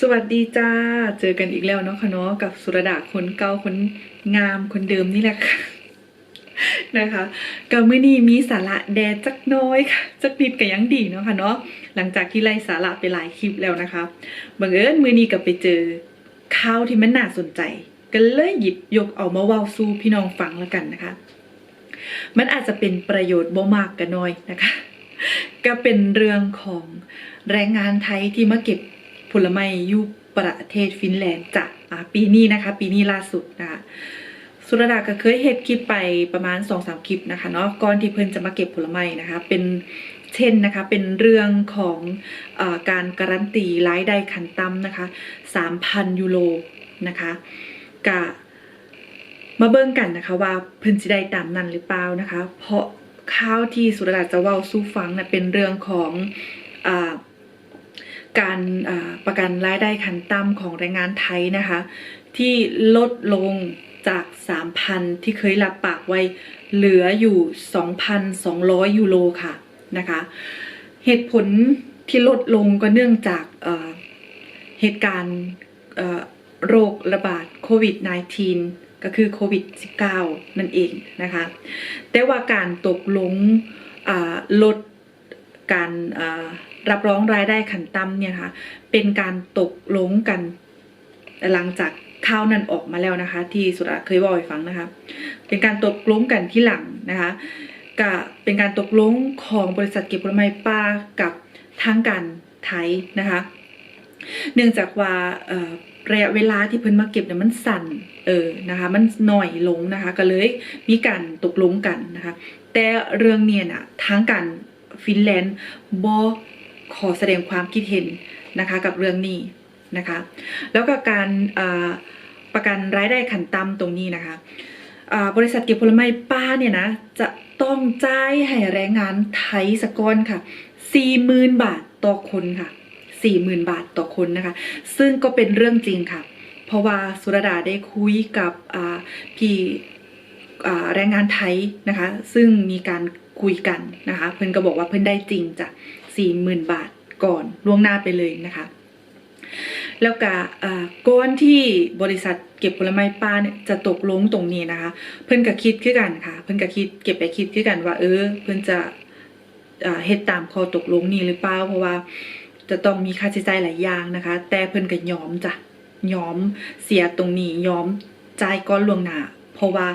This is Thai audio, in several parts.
สวัสดีจ้า เจอกันอีกแล้วเนาะค่ะเนาะกับสุรดาคนเก่าคนงามคนเดิมนี่แหละค่ะนะคะก็มื้อนี้มีสาระแดดจักน้อยค่ะจักนิดก็ยังดีเนาะค่ะเนาะหลังจากที่ไล่สาระไปหลายคลิปแล้วนะคะบังเอิญมื้อนี้ก็ไปเจอข่าวที่มันน่าสนใจ ก็เลยหยิบยกเอามาเว้าสู่พี่น้องฟังแล้วกันนะคะ มันอาจจะเป็นประโยชน์บ่มากก็น้อยนะคะ ก็เป็นเรื่องของแรงงานไทยที่มาเก็บ ลไม้ยู่ประเทศฟินแลนด์จ้ะปีนี้นะคะ ปีนี้ล่าสุดนะคะสุรดาก็เคยเฮ็ดคลิปไปประมาณ2องสามคลิปนะคะเนาะก่อนที่เพิ่นจะมาเก็บผลไม้นะคะ เป็นเช่นนะคะ เป็นเรื่องของอการการันตีรายได้ขันต่ำนะคะ3,000ยูโรนะคะกะมาเบิ่งกันนะคะว่าเพิ่นสิได้ตามนั้นหรือเปล่านะคะ เพราะข้าวที่สุรดาจะเว้าสู้ฟังนะเป็นเรื่องของอ การประกันรายได้ขั้นต่ำของแรงงานไทยนะคะ ที่ลดลงจาก 3,000 ที่เคยรับปากไว้เหลืออยู่ 2,200 ยูโรค่ะนะคะ เหตุผลที่ลดลงก็เนื่องจากเหตุการณ์โรคระบาดโควิด -19 ก็คือโควิด -19 นั่นเองนะคะ แต่ว่าการตกลงลดการ รับรองรายได้ขันต่ำเนี่ยนะคะเป็นการตกลงกันหลังจากข้าวนั้นออกมาแล้วนะคะ ที่สุดาเคยบอกให้ฟังนะคะ เป็นการตกลงกันที่หลังนะคะก็เป็นการตกลงของบริษัทเก็บผลไม้ป้ากับทางการไทยนะคะ เนื่องจากว่าระยะเวลาที่เพิ่นมาเก็บเนี่ยมันสั่นเออนะคะมันหน่อยลงนะคะ ก็เลยมีการตกลงกันนะคะ แต่เรื่องเนี่ยนะทางการฟินแลนด์บ ขอแสดงความคิดเห็นนะคะกับเรื่องนี้นะคะแล้วก็การประกันรายได้ขันต่ำตรงนี้นะคะบริษัทเก็บผลไม้ป้าเนี่ยนะจะต้องจ่ายให้แรงงานไทยสกอนค่ะ40,000บาทต่อคนค่ะ40,000บาทต่อคนนะคะ ซึ่งก็เป็นเรื่องจริงค่ะ เพราะว่าสุรดาได้คุยกับพี่แรงงานไทยนะคะ ซึ่งมีการคุยกันนะคะ เพิ่นก็บอกว่าเพิ่นได้จริงจ้ะ 40,000 บาทก่อนล่วงหน้าไปเลยนะคะ แล้วก็ก่อนที่บริษัทเก็บผลไม้ป้าเนี่ยจะตกลงตรงนี้นะคะ เพิ่อนก็คิดคือกันค่ะ เพิ่อนก็คิดเก็บไปคิดคือกันว่า เออ เพิ่อนจะเฮ็ดตามข้อตกลงนี้หรือเปล่าเพราะว่าจะต้องมีค่าใช้จ่ายหลายอย่างนะคะ แต่เพิ่นก็ยอมจ้ะยอมเสียตรงนี้ยอมจ่ายก้อนล่วงหน้าเพราะว่า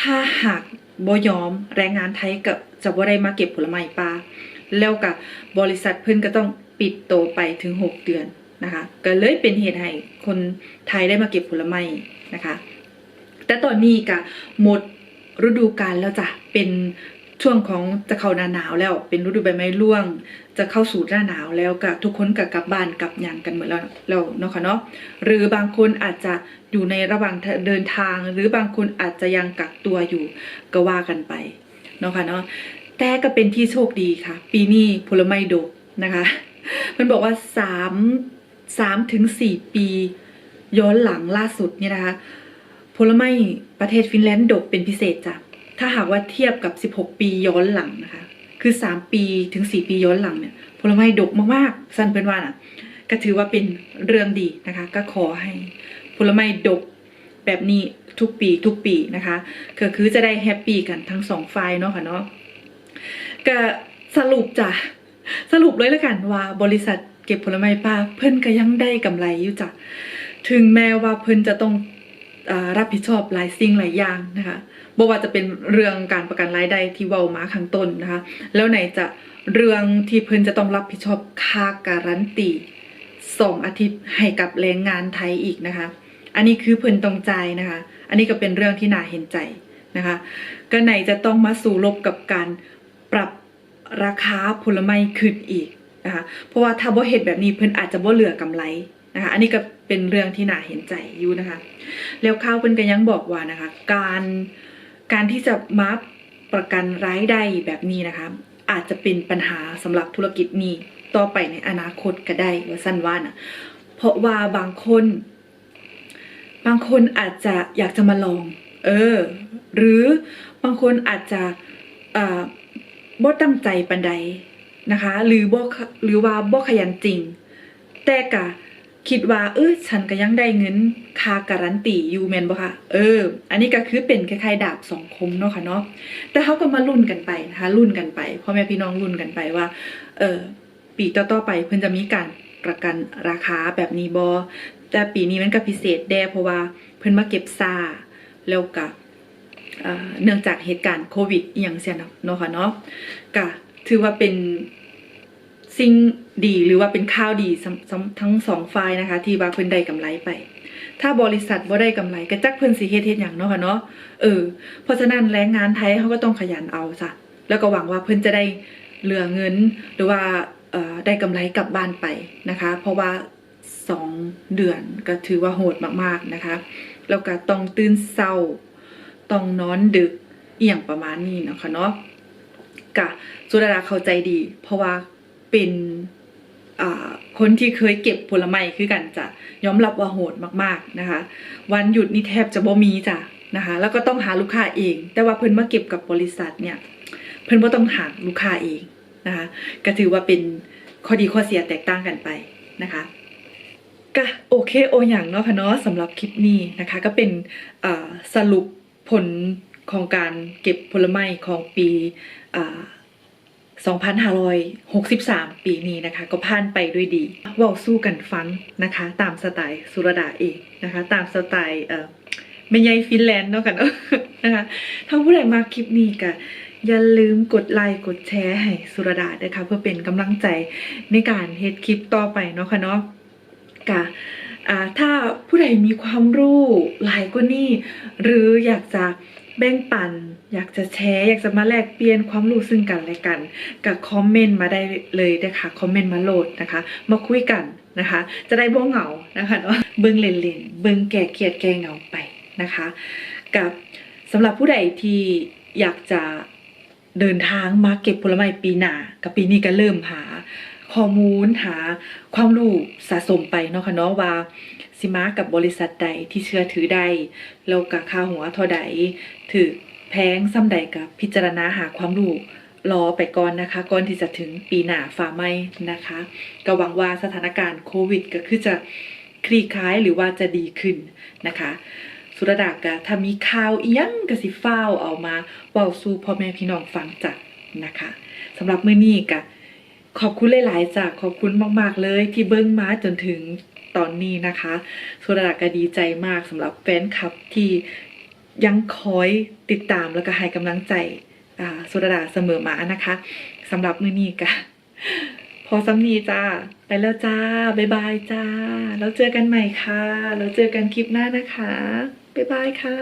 ถ้าหากบ่ยอมแรงงานไทยก็จะบ่ได้มาเก็บผลไม้ปลา แล้วก็บริษัทเพิ่นก็ต้องปิดโตไปถึง 6 เดือนนะคะก็เลยเป็นเหตุให้คนไทยได้มาเก็บผลไม้นะคะ แต่ตอนนี้ก็หมดฤดูกาลแล้วจ้ะเป็นช่วงของจะเข้าหน้าหนาวแล้วเป็นฤดูใบไม้ร่วง จะเข้าสู่หน้าหนาวแล้วก็ทุกคนก็กลับบ้านกลับยังกันหมดแล้วแล้วเนาะค่ะเนาะหรือบางคนอาจจะอยู่ในระหว่างเดินทาง หรือบางคนอาจจะยังกักตัวอยู่ก็ว่ากันไปเนาะค่ะเนาะ แต่ก็เป็นที่โชคดีค่ะ ปีนี้ผลไม้ดกนะคะ มันบอกว่าสามสามถึงสี่ปี ย้อนหลังล่าสุดเนี่ยนะคะผลไม้ประเทศฟินแลนด์ดกเป็นพิเศษจ้ะถ้าหากว่าเทียบกับ 16 ปีย้อนหลังนะคะ คือ 3 ปีถึง 4 ปีย้อนหลังเนี่ยผลไม้ดกมากๆ สั้นเป็นว่าน่ะ ก็ถือว่าเป็นเรื่องดีนะคะ ก็ขอให้ผลไม้ดกแบบนี้ทุกปีทุกปีนะคะก็คือจะได้แฮปปี้กันทั้งสองฝ่ายเนาะค่ะเนาะ ก็สรุปจ้ะสรุปเลยละกันว่าบริษัทเก็บผลไม้ป้าเพิ่นก็ยังได้กำไรอยู่จ้ะถึงแม้ว่าเพิ่นจะต้องอรับผิดชอบหลายสิ่งหลายอย่างนะคะบ่ว่าจะเป็นเรื่องการประกันรายได้ที่เว้ามาข้างต้นนะคะ แล้วไหนจะเรื่องที่เพิ่นจะต้องรับผิดชอบค่าการันตีสองอาทิตย์ให้กับแรงงานไทยอีกนะคะ อันนี้คือเพิ่นต้องจ่ายนะคะ อันนี้ก็เป็นเรื่องที่น่าเห็นใจนะคะ ก็ไหนจะต้องมาสู่รบกับการปรับ ราคาผลไม้ขึ้นอีกนะคะเพราะว่าถ้าบ่เฮ็ดแบบนี้เพิ่นอาจจะบ่เหลือกำไรนะคะอันนี้ก็เป็นเรื่องที่น่าเห็นใจอยู่นะคะ แล้วข้าวเพิ่นก็ยังบอกว่านะคะ การการที่จะมาประกันรายได้แบบนี้นะคะ อาจจะเป็นปัญหาสำหรับธุรกิจนี้ต่อไปในอนาคตก็ได้ว่าสั้นว่านะเพราะว่าบางคน บางคนอาจจะอยากจะมาลอง เออ หรือบางคนอาจจะอ่อ บ่ตั้งใจปันใดนะคะ หรือบ่หรือว่าบ่ขยันจริง แต่กะคิดว่า เออฉันก็ยังได้เงินค่าการันตีอยู่แม่นบ่ค่ะเออ อันนี้ก็คือเป็นคล้ายๆดาบสองคมเนาะค่ะเนาะแต่เขาก็มาลุ้นกันไปนะคะลุ้นกันไปพ่อแม่พี่น้องลุ้นกันไปว่า เออปีต่อๆไปเพิ่นจะมีการประกันราคาแบบนี้บ่แต่ปีนี้มันก็พิเศษแด่เพราะว่าเพิ่นมาเก็บซาแล้วก็ เนื่องจากเหตุการณ์โควิดอย่างเสียเนาะค่ะเนาะก็ถือว่าเป็นสิ่งดีหรือว่าเป็นข่าวดีทั้งสองฝ่ายนะคะ ที่ว่าเพิ่นได้กำไรไป ถ้าบริษัทบ่ได้กำไรก็จักเพิ่นสิเฮ็ดเฮ็ดหยังเนาะค่ะเนาะเออเพราะฉะนั้นแรงงานไทยเขาก็ต้องขยันเอาจ้ะแล้วก็หวังว่าเพิ่นจะได้เหลือเงินหรือว่าเอ่อได้กำไรกลับบ้านไปนะคะ เพราะว่าสองเดือนก็ถือว่าโหดมากๆนะคะแล้วก็ต้องตื่นเศร้า ต้องนอนดึกเอียงประมาณนี้นะค่ะเนาะกะสุดาราเข้าใจดี เพราะว่าเป็นคนที่เคยเก็บผลไม้คือกันจะยอมรับว่าโหดมากๆนะคะ วันหยุดนี่แทบจะบ่มีจ้ะนะคะ แล้วก็ต้องหาลูกค้าเอง แต่ว่าเพิ่นมาเก็บกับบริษัทเนี่ย เพิ่นบ่ต้องหาลูกค้าเองนะคะ ก็ถือว่าเป็นข้อดีข้อเสียแตกต่างกันไปนะคะก็โอเคโออย่างเนาะค่ะเนาะสำหรับคลิปนี้นะคะ ก็เป็นสรุป ผลของการเก็บผลไม้ของปี2563 ปีนี้นะคะ ก็ผ่านไปด้วยดีว่าสู้กันฟังนะคะ ตามสไตล์สุรดาเองนะคะ ตามสไตล์เอ่อไม่ใหญ่ฟินแลนด์เนาะกันเนาะนะคะถ้าผู้ใดมาคลิปนี้ก็อย่าลืมกดไลค์กดแชร์ให้สุรดาด้วยค่ะเพื่อเป็นกำลังใจในการเฮ็ดคลิปต่อไปเนาะค่ะเนาะกะ ถ้าผู้ใดมีความรู้หลายกว่านี้ หรืออยากจะแบ่งปัน อยากจะแชร์ อยากจะมาแลกเปลี่ยนความรู้ซึ่งกันและกันก็คอมเมนต์มาได้เลยนะคะ คอมเมนต์มาโหลดนะคะ มาคุยกันนะคะ จะได้บ่เหงานะคะเนาะเบิ่งเล่นๆเบิ่งแก่เกียดแก่เหงาไปนะคะ กับสำหรับผู้ใดที่อยากจะเดินทางมาเก็บผลไม้ปีหน้ากับปีนี้ก็เริ่มหา ข้อมูลหาความรู้สะสมไปเนาะค่ะเนาะว่าสิมากับบริษัทใดที่เชื่อถือได้แล้วก็ค่าหัวเท่าใดถือแพงซ้ำใดกับพิจารณาหาความรู้รอไปก่อนนะคะก่อนที่จะถึงปีหน้าฝ่าไหมนะคะก็หวังว่าสถานการณ์โควิด ก็คือจะคลี่คลายหรือว่าจะดีขึ้นนะคะ สุรดากะถ้ามีข่าวอียังก็สิฟ้าวเอามาเว้าสู่พ่อแม่พี่น้องฟังจักนะคะสำหรับมื้อนี้กะ ขอบคุณหลาย ๆ จากขอบคุณมาก ๆ เลย ที่เบิ้งมาจนถึงตอนนี้นะคะสุดาก็ดีใจมากสำหรับแฟนคลับที่ยังคอยติดตามแล้วก็ให้กำลังใจสุดาเสมอมานะคะสำหรับมื้อนี้ก็พอสำนีจ้า ไปแล้วจ้า บ๊ายบายจ้า แล้วเจอกันใหม่ค่ะ แล้วเจอกันคลิปหน้านะคะ บ๊ายบายค่ะ